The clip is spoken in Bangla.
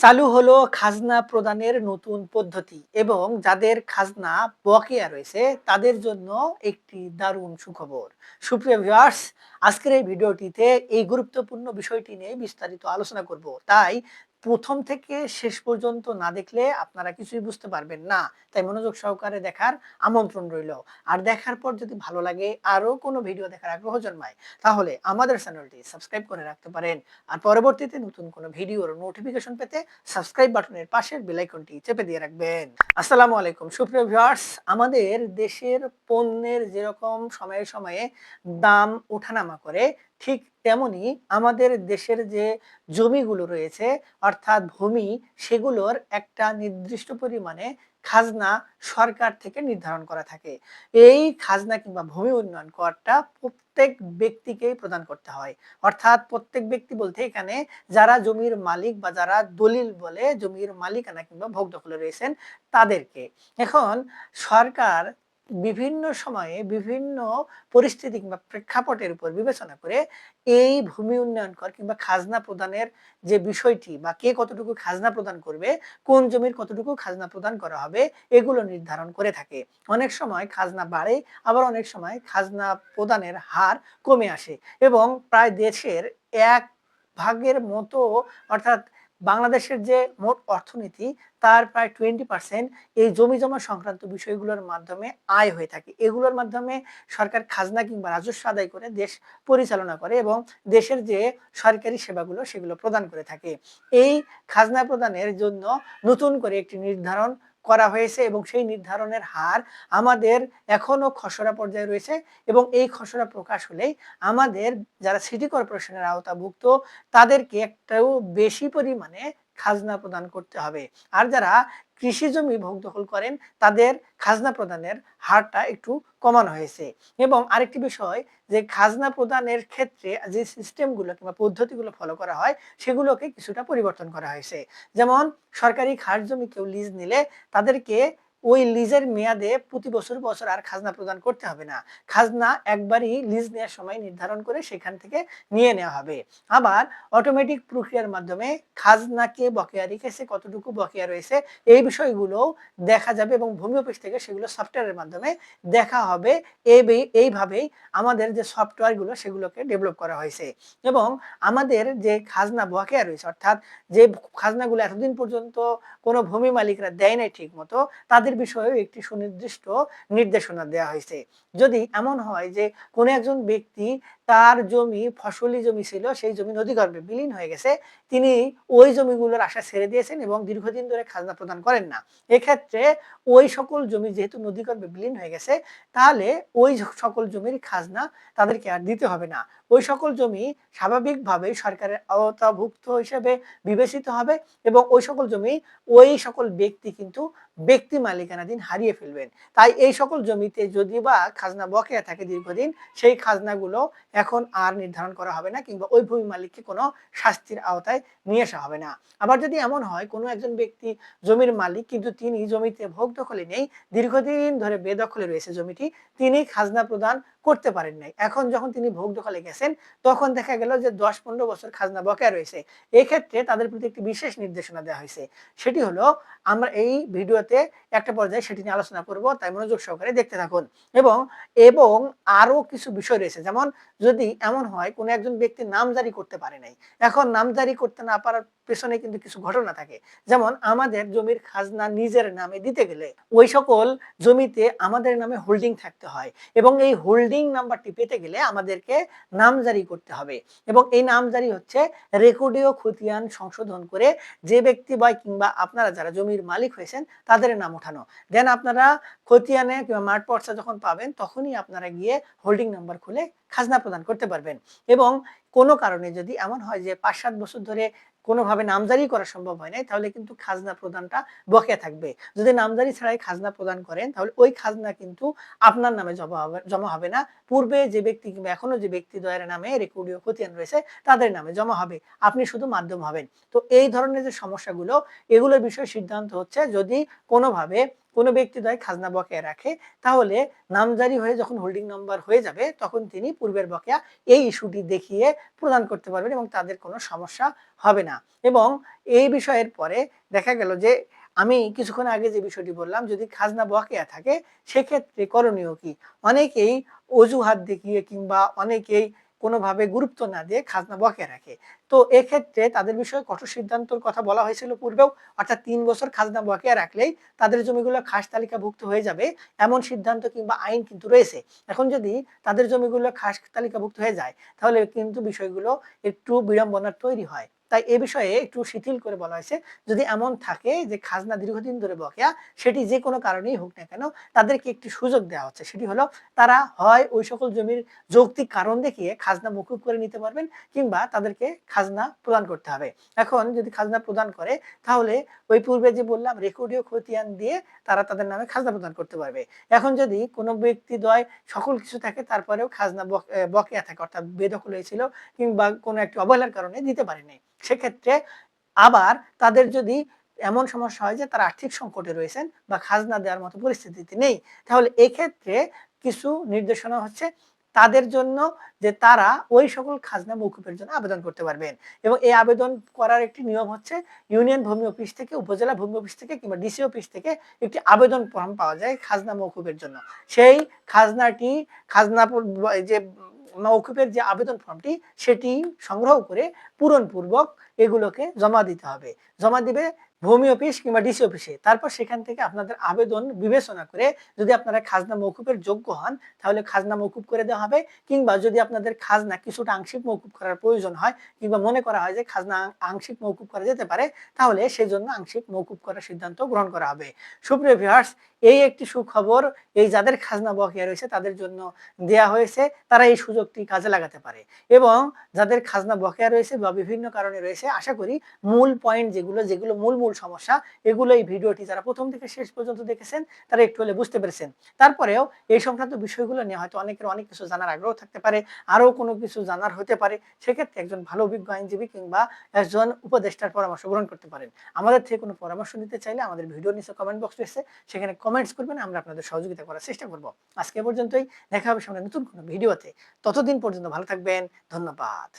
চালু হলো খাজনা প্রদানের নতুন পদ্ধতি এবং যাদের খাজনা বকেয়া রয়েছে, তাদের জন্য একটি দারুণ সুখবর। সুপ্রিয় ভিউয়ার্স আজকের এই ভিডিওটিতে এই গুরুত্বপূর্ণ বিষয়টি নিয়ে বিস্তারিত আলোচনা করব। তাই প্রথম থেকে শেষ পর্যন্ত না দেখলে আপনারা কিছুই বুঝতে পারবেন না। তাই মনোযোগ সহকারে দেখার আমন্ত্রণ রইল। আর দেখার পর যদি ভালো লাগে আরও কোনো ভিডিও দেখার আগ্রহ জন্মায়, তাহলে আমাদের চ্যানেলটি সাবস্ক্রাইব করে রাখতে পারেন। আর পরবর্তীতে নতুন কোনো ভিডিওর নোটিফিকেশন পেতে সাবস্ক্রাইব বাটনের পাশের বেল আইকনটি চেপে দিয়ে রাখবেন। আসসালামু আলাইকুম, সুপ্রিয় ভিউয়ার্স। আমাদের দেশের পণ্যের যেরকম সময়ে সময়ে দাম ওঠানামা করে, ঠিক তেমনি আমাদের দেশের যে জমিগুলো রয়েছে, অর্থাৎ ভূমি, সেগুলোর একটা নির্দিষ্ট পরিমাণে খাজনা সরকার থেকে নির্ধারণ করা থাকে। এই খাজনা কিংবা ভূমি উন্নয়ন করটা প্রত্যেক ব্যক্তিকেই প্রদান করতে হয়। অর্থাৎ প্রত্যেক ব্যক্তি বলতে এখানে যারা জমির মালিক বা যারা দলিল বলে জমির মালিকানা কিংবা ভোগ দখলে রয়েছেন তাদেরকে। এখন সরকার বিভিন্ন সময়ে বিভিন্ন পরিস্থিতি কিংবা প্রেক্ষাপটের উপর বিবেচনা করে এই ভূমি উন্নয়ন কর কিংবা খাজনা প্রদানের যে বিষয়টি বা কে কতটুকু খাজনা প্রদান করবে, কোন জমির কতটুকু খাজনা প্রদান করা হবে, এগুলো নির্ধারণ করে থাকে। অনেক সময় খাজনা বাড়ে, আবার অনেক সময় খাজনা প্রদানের হার কমে আসে এবং প্রায় দেশের এক ভাগের মতো অর্থাৎ বাংলাদেশের যে মোট অর্থনীতি, তার প্রায় টোয়েন্টি পার্সেন্ট এই জমি জমা সংক্রান্ত বিষয়গুলোর মাধ্যমে আয় হয়ে থাকে। এগুলোর মাধ্যমে সরকার খাজনা কিংবা রাজস্ব আদায় করে দেশ পরিচালনা করে এবং দেশের যে সরকারি সেবাগুলো সেগুলো প্রদান করে থাকে। এই খাজনা প্রদানের জন্য নতুন করে একটি নির্ধারণ করা হয়েছে এবং সেই নির্ধারণের হার আমাদের এখনও খসড়া পর্যায়ে রয়েছে এবং এই খসড়া প্রকাশ হলেই আমাদের যারা সিটি কর্পোরেশনের আওতাভুক্ত, তাদেরকে একটাও বেশি পরিমাণে খাজনা প্রদান করতে হবে। আর যারা কৃষি জমি ভোগ দখল করেন, তাদের খাজনা প্রদানের হারটা একটু কমানো হয়েছে। এবং আরেকটি বিষয় যে খাজনা প্রদানের ক্ষেত্রে যে সিস্টেমগুলো কিংবা পদ্ধতিগুলো ফলো করা হয়, সেগুলোকে কিছুটা পরিবর্তন করা হয়েছে। যেমন সরকারি খাস জমি কেউ লিজ নিলে তাদেরকে ওই লিজের মেয়াদে প্রতি বছর বছর আর খাজনা প্রদান করতে হবে না। খাজনা একবারই লিজ নেওয়ার সময় নির্ধারণ করে সেখান থেকে নিয়ে নেওয়া হবে। আবার অটোমেটিক প্রক্রিয়ার মাধ্যমে খাজনাকে বকেয়া রেখেছে কতটুকু বকেয়া রয়েছে এই বিষয়গুলো দেখা যাবে এবং ভূমি অফিস থেকে সেগুলো সফটওয়্যারের মাধ্যমে দেখা হবে। এই এইভাবেই আমাদের যে সফটওয়্যারগুলো সেগুলোকে ডেভেলপ করা হয়েছে। এবং আমাদের যে খাজনা বকেয়া রয়েছে, অর্থাৎ যে খাজনাগুলো এতদিন পর্যন্ত কোনো ভূমি মালিকরা দেয় নাই ঠিক মতো তাদের তাদের বিষয়েও একটি সুনির্দিষ্ট নির্দেশনা দেওয়া হয়েছে। যদি এমন হয় যে কোনো একজন ব্যক্তি তার জমি, ফসলি জমি ছিল, সেই জমি নদীগর্ভে বিলীন হয়ে গেছে। তিনি ওই জমিগুলোর আশা ছেড়ে দিয়েছেন এবং দীর্ঘদিন ধরে খাজনা প্রদান করেন না। এক্ষেত্রে ওই সকল জমি যেহেতু নদীগর্ভে বিলীন হয়ে গেছে, তাহলে ওই সকল জমির খাজনা তাদেরকে আর দিতে হবে না। ওই সকল জমি স্বাভাবিকভাবে সরকারের আওতাভুক্ত হিসেবে বিবেচিত হবে এবং ওই সকল জমি ওই সকল ব্যক্তি কিন্তু ব্যক্তি মালিকানাধীন হারিয়ে ফেলবেন। তাই এই সকল জমিতে যদি বা খাজনা বকেয়া থাকে দীর্ঘদিন, সেই খাজনাগুলো এখন আর নির্ধারণ করা হবে না কিংবা ওই ভূমি মালিককে কোনো শাস্তির আওতায় নিয়ে আসা হবে না। আবার যদি এমন হয়, কোনো একজন ব্যক্তি জমির মালিক কিন্তু তিনি জমিতে ভোগ দখলে নেই, দীর্ঘদিন ধরে বেদখলে রয়েছে জমিটি, তিনি খাজনা প্রদান করতে পারেন নাই। এখন যখন তিনি ভোগ দখলে গেছেন, তখন দেখা গেল যে দশ পনেরো বছর খাজনা বকেয়া রয়েছে। এক্ষেত্রে তাদের প্রতি একটি বিশেষ নির্দেশনা দেওয়া হয়েছে। সেটি হলো, আমরা এই ভিডিওতে একটা পর্যায়ে সেটি নিয়ে আলোচনা করব, তাই মনোযোগ সহকারে দেখতে থাকুন। এবং এবং আরও কিছু বিষয় রয়েছে। যেমন, যদি এমন হয়, কোনো একজন ব্যক্তি নাম জারি করতে পারে নাই। এখন নাম জারি করতে না পারার পেছনে কিন্তু কিছু ঘটনা থাকে। যেমন, আমাদের জমির খাজনা নিজের নামে দিতে গেলে ওই সকল জমিতে আমাদের নামে হোল্ডিং থাকতে হয়। এবং এই হোল্ডিং নাম্বারটি পেতে গেলে আমাদেরকে নাম জারি করতে হবে। এবং এই নামজারি হচ্ছে রেকর্ডীয় খতিয়ান সংশোধন করে যে ব্যক্তি বা কিংবা আপনারা যারা জমির মালিক হয়েছেন তাদের নাম ওঠানো। দেন আপনারা খতিয়ানে কিংবা মাঠ পর্চা যখন পাবেন, তখনই আপনারা গিয়ে হোল্ডিং নাম্বার খুলে খাজনা প্রদান করতে পারবেন। এবং কোনো কারণে যদি এমন হয় যে পাঁচ সাত বছর ধরে কোনোভাবে নামজারি করা সম্ভব হয় নাই, তাহলে কিন্তু খাজনা প্রদানটা বকেয়া থাকবে। যদি নামজারি ছাড়াই খাজনা প্রদান করেন, তাহলে ওই খাজনা কিন্তু আপনার নামে জমা হবে জমা হবে না। পূর্বে যে ব্যক্তি কিংবা এখনও যে ব্যক্তি দয়ের নামে রেকর্ডীয় খতিয়ান রয়েছে, তাদের নামে জমা হবে। আপনি শুধু মাধ্যম হবেন। তো এই ধরনের যে সমস্যাগুলো, এগুলোর বিষয়ে সিদ্ধান্ত হচ্ছে যদি কোনোভাবে কোনো ব্যক্তিদ্বয় খাজনা বকেয়া রাখে, তাহলে নামজারি হয়ে যখন হোল্ডিং নাম্বার হয়ে যাবে, তখন তিনি পূর্বের বকেয়া এই ইস্যুটি দেখিয়ে প্রদান করতে পারবেন এবং তাদের কোনো সমস্যা হবে না। এবং এই বিষয়ের পরে দেখা গেল যে, আমি কিছুক্ষণ আগে যে বিষয়টি বললাম, যদি খাজনা বকেয়া থাকে, সেক্ষেত্রে করণীয় কি? অনেকেই অজুহাত দেখিয়ে কিংবা অনেকেই কোনোভাবে গুরুত্ব না দিয়ে খাজনা বকেয়া রাখে। তো এক্ষেত্রে তাদের বিষয়ে কঠোর সিদ্ধান্তর কথা বলা হয়েছিল পূর্বেও, অর্থাৎ তিন বছর খাজনা বকেয়া রাখলেই তাদের জমিগুলো খাস তালিকাভুক্ত হয়ে যাবে, এমন সিদ্ধান্ত কিংবা আইন কিন্তু রয়েছে। এখন যদি তাদের জমিগুলো খাস তালিকাভুক্ত হয়ে যায়, তাহলে কিন্তু বিষয়গুলো একটু বিড়ম্বনার তৈরি হয়। তাই এ বিষয়ে একটু শিথিল করে বলা হয়েছে। যদি এমন থাকে যে খাজনা দীর্ঘদিন ধরে বকেয়া, সেটি যে কোনো কারণেই হোক না কেন তাদেরকে একটি সুযোগ দেওয়া হচ্ছে। সেটি হলো তারা হয় ওই সকল জমির যৌক্তিক কারণ দেখিয়ে খাজনা মকুব করে নিতে পারবেন কিংবা তাদেরকে খাজনা প্রদান করতে হবে। এখন যদি খাজনা প্রদান করে, তাহলে ওই পূর্বে যে বললাম, রেকর্ডীয় খতিয়ান দিয়ে তারা তাদের নামে খাজনা প্রদান করতে পারবে। এখন যদি কোনো ব্যক্তি দয় সকল কিছু থাকে, তারপরেও খাজনা বক- বকেয়া থাকে, অর্থাৎ বেদখল হয়েছিল কিংবা কোনো একটি অবহেলার কারণে দিতে পারেনি। সেক্ষেত্রে আবার তাদের যদি এমন সমস্যা হয় যে তারা আর্থিক সংকটে রয়েছেন বা খাজনা দেওয়ার মতো পরিস্থিতিতে নেই, তাহলে এক্ষেত্রে কিছু নির্দেশনা হচ্ছে তাদের জন্য যে তারা ওই সকল খাজনা মৌকুফের জন্য আবেদন করতে পারবেন। এবং এই আবেদন করার একটি নিয়ম হচ্ছে ইউনিয়ন ভূমি অফিস থেকে, উপজেলা ভূমি অফিস থেকে কিংবা ডিসি অফিস থেকে একটি আবেদন ফর্ম পাওয়া যায় খাজনা মৌকুফের জন্য। সেই খাজনাটি, খাজনা যে মৌকুফের যে আবেদন ফর্মটি সেটি সংগ্রহ করে পূরণপূর্বক এগুলোকে জমা দিতে হবে। জমা দিবে ভূমি অফিস কিংবা ডিসি অফিসে। তারপর সেখান থেকে আপনাদের আবেদন বিবেচনা করে যদি আপনারা খাজনা মৌকুফের যোগ্য হন, তাহলে খাজনা মৌকুফ করে দেওয়া হবে। কিংবা যদি আপনাদের খাজনা কিছুটা আংশিক মৌকুফ করার প্রয়োজন হয়, কিংবা মনে করা হয় যে খাজনা আংশিক মৌকুফ করা যেতে পারে, তাহলে সেই জন্য আংশিক মৌকুফ করার সিদ্ধান্ত গ্রহণ করা হবে। সুপ্রিয় ভিউয়ার্স এই একটি সুখবর, এই যাদের খাজনা বকেয়া রয়েছে, তাদের জন্য দেয়া হয়েছে। তারা এই সুযোগটি কাজে লাগাতে পারে। এবং যাদের খাজনা বকেয়া রয়েছে বা বিভিন্ন কারণে রয়েছে, আশা করি মূল পয়েন্ট যেগুলো যেগুলো মূল মূল সমস্যা। এগুলো এই ভিডিওটি যারা প্রথম থেকে শেষ পর্যন্ত দেখেছেন, তারা একটু হলে বুঝতে পেরেছেন। তারপরেও এই সংক্রান্ত বিষয়গুলো নিয়ে হয়তো অনেকের অনেক কিছু জানার আগ্রহ থাকতে পারে, আরও কোনো কিছু জানার হতে পারে। সেক্ষেত্রে একজন ভালো অভিজ্ঞ আইনজীবী কিংবা একজন উপদেষ্টার পরামর্শ গ্রহণ করতে পারেন। আমাদের থেকে কোনো পরামর্শ নিতে চাইলে আমাদের ভিডিও নিচে কমেন্ট বক্স রয়েছে, সেখানে কমেন্টস করবেন, আমরা আপনাদের সহযোগিতা করার চেষ্টা করব। আজকে পর্যন্তই, দেখা হবে সামনে নতুন কোনো ভিডিওতে। ততদিন পর্যন্ত ভালো থাকবেন, ধন্যবাদ।